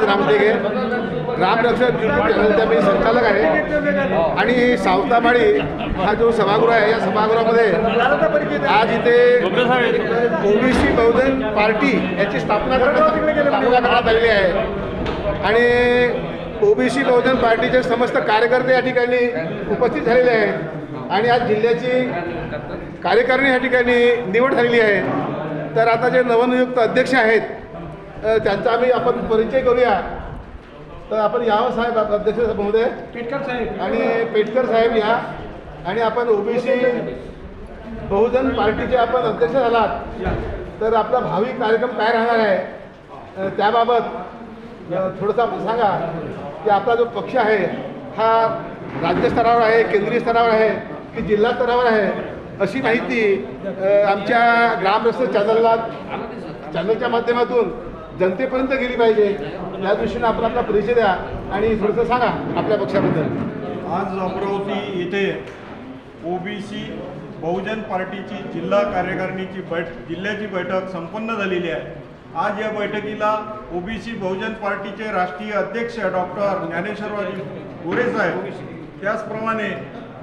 Ramteke. ग्रामरक्षक YouTube मी संचालक आहे. आणि सावतामाळी हा जो सभागृह आहे या सभागृहामध्ये आज इथे ओबीसी बहुजन पार्टी याची स्थापना करण्यात करण्यात आलेली आहे. आणि ओबीसी बहुजन पार्टीचे समस्त कार्यकर्ते या ठिकाणी उपस्थित झालेले आहेत. आणि आज जिल्ह्याची कार्यकारिणी या ठिकाणी निवड झालेली आहे. तर आता जे नवनियुक्त अध्यक्ष आहेत त्यांचा आम्ही आपण परिचय करूया. तर आपण यावं साहेब अध्यक्ष महोदय. पेटकर साहेब. आणि पेटकर साहेब या. आणि आपण ओबीसी बहुजन पार्टीचे आपण अध्यक्ष झालात. तर आपला भावी कार्यक्रम काय राहणार आहे? त्याबाबत थोडंसं आपण सांगा की आपला जो पक्ष आहे हा राज्यस्तरावर आहे केंद्रीय स्तरावर आहे की जिल्हा स्तरावर आहे? अशी माहिती आमच्या ग्रामरस्त चॅनलला चॅनलच्या माध्यमातून जनतेपर्यंत गेली पाहिजे. त्या दृष्टीने आपण आपला परिचय द्या आणि थोडंसं सांगा आपल्या पक्षाबद्दल. आज अमरावती येथे ओबीसी बहुजन पार्टीची जिल्हा कार्यकारिणीची बैठ जिल्ह्याची बैठक संपन्न झालेली आहे. आज या बैठकीला ओबीसी बहुजन पार्टीचे राष्ट्रीय अध्यक्ष डॉक्टर ज्ञानेश्वरराजी गोरे साहेब त्याचप्रमाणे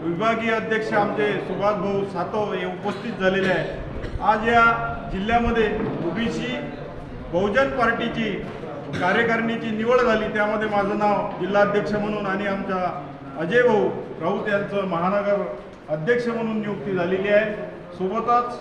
विभागीय अध्यक्ष आमचे सुभाष भाऊ सातव हे उपस्थित झालेले आहे आज या जिल्ह्यामध्ये ओबीसी बहुजन पार्टीची कार्यकारिणीची निवड झाली त्यामध्ये माझं नाव जिल्हाध्यक्ष म्हणून आणि आमच्या अजय भाऊ राऊत यांचं महानगर अध्यक्ष म्हणून नियुक्ती झालेली आहे. सोबतच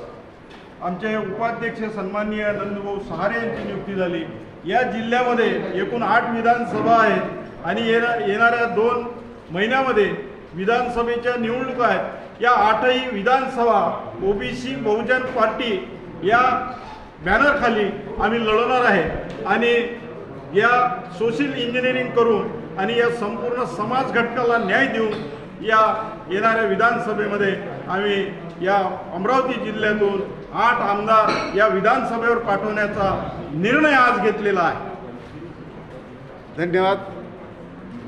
आमचे उपाध्यक्ष सन्माननीय नंदभाऊ सहारे यांची नियुक्ती झाली. या जिल्ह्यामध्ये एकूण आठ विधानसभा आहेत आणि येणा येणाऱ्या दोन महिन्यामध्ये विधानसभेच्या निवडणुका आहेत. या आठही विधानसभा ओबीसी बहुजन पार्टी या बॅनरखाली आम्ही लढवणार आहे. आणि या सोशल इंजिनिअरिंग करून आणि या संपूर्ण समाज घटकाला न्याय देऊन या येणाऱ्या विधानसभेमध्ये आम्ही या अमरावती जिल्ह्यातून आठ आमदार या विधानसभेवर पाठवण्याचा निर्णय आज घेतलेला आहे. धन्यवाद.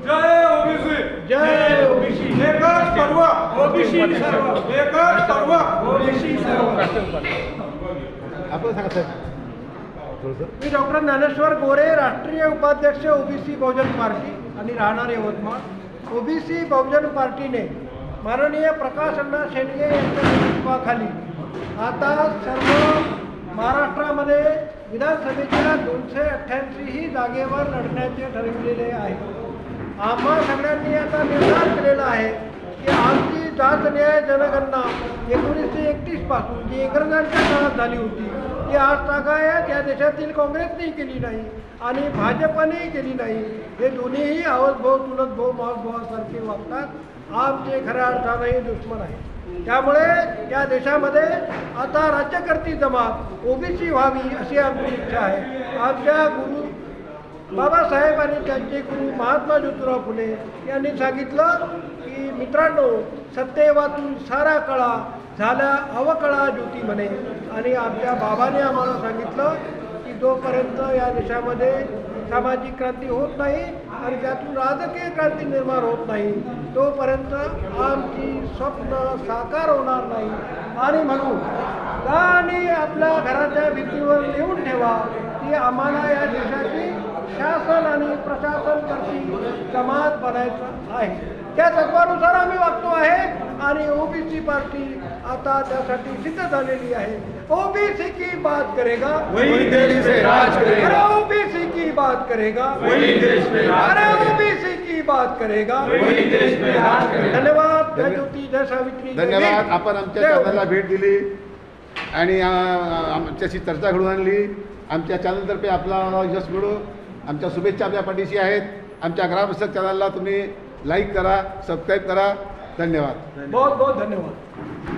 जय ओबीसी. जय ओबीसी. एकच सर्व ओबीसी सर्व एकच सर्व ओबीसी सर्व. आपण सांगा साहेब. मी डॉक्टर ज्ञानेश्वर गोरे राष्ट्रीय उपाध्यक्ष ओबीसी बहुजन पार्टी आणि राहणार यवतमाळ. ओबीसी बहुजन पार्टीने माननीय प्रकाश अण्णा शेंडगे यांच्या नेतृत्वाखाली आता सर्व महाराष्ट्रामध्ये विधानसभेच्या दोनशे अठ्ठ्याऐंशीही जागेवर लढण्याचे ठरविलेले आहे. आम्हा सगळ्यांनी आता निर्धार केलेला आहे की आमची सात न्याय जनगणना. एकोणीसशे एकतीसपासून जी इंग्रजांच्या काळात झाली होती ती आज तागायत या देशातील काँग्रेसनेही केली नाही आणि भाजपनेही केली नाही. हे दोन्हीही आवत भाऊ चुलत भाऊ मावस वागतात. आमचे खऱ्या अर्थाने दुश्मन आहे त्यामुळे या देशामध्ये आता राज्यकर्ती जमात ओबीसी व्हावी अशी आमची इच्छा आहे. आमच्या गुरु बाबासाहेब आणि त्यांचे गुरु महात्मा ज्योतिराव फुले यांनी सांगितलं की मित्रांनो सत्य सारा कळा झाल्या अवकळा ज्योती म्हणे. आणि आमच्या बाबाने आम्हाला सांगितलं की जोपर्यंत या देशामध्ये सामाजिक क्रांती होत नाही आणि त्यातून राजकीय क्रांती निर्माण होत नाही तोपर्यंत आमची स्वप्न साकार होणार नाही. आणि म्हणून गाणी आपल्या घराच्या भीतीवर लिहून ठेवा की आम्हाला या देशाची शासन आणि प्रशासन करती जमात बनायचं आहे त्या तत्वानुसार आम्ही वागतो आहे आणि ओबीसी पार्टी आता त्यासाठी सिद्ध झालेली आहे ओबीसी की बात करेगा वही देश में राज करेगा. अरे ओबीसी की बात करेगा वही देश में राज अरे करेगा. ओबीसी की बात करेगा वही देश में राज करेगा. धन्यवाद जय ज्योती जय सावित्री धन्यवाद. आपण आमच्या चॅनलला. भेट दिली आणि आमच्याशी चर्चा घडवून आणली आमच्या चॅनलतर्फे आपला यश मिळो आमच्या शुभेच्छा आपल्या पाठीशी आहेत. आमच्या ग्रामसेवक चॅनलला तुम्ही लाईक करा सबस्क्राईब करा. धन्यवाद. बहुत बहुत धन्यवाद.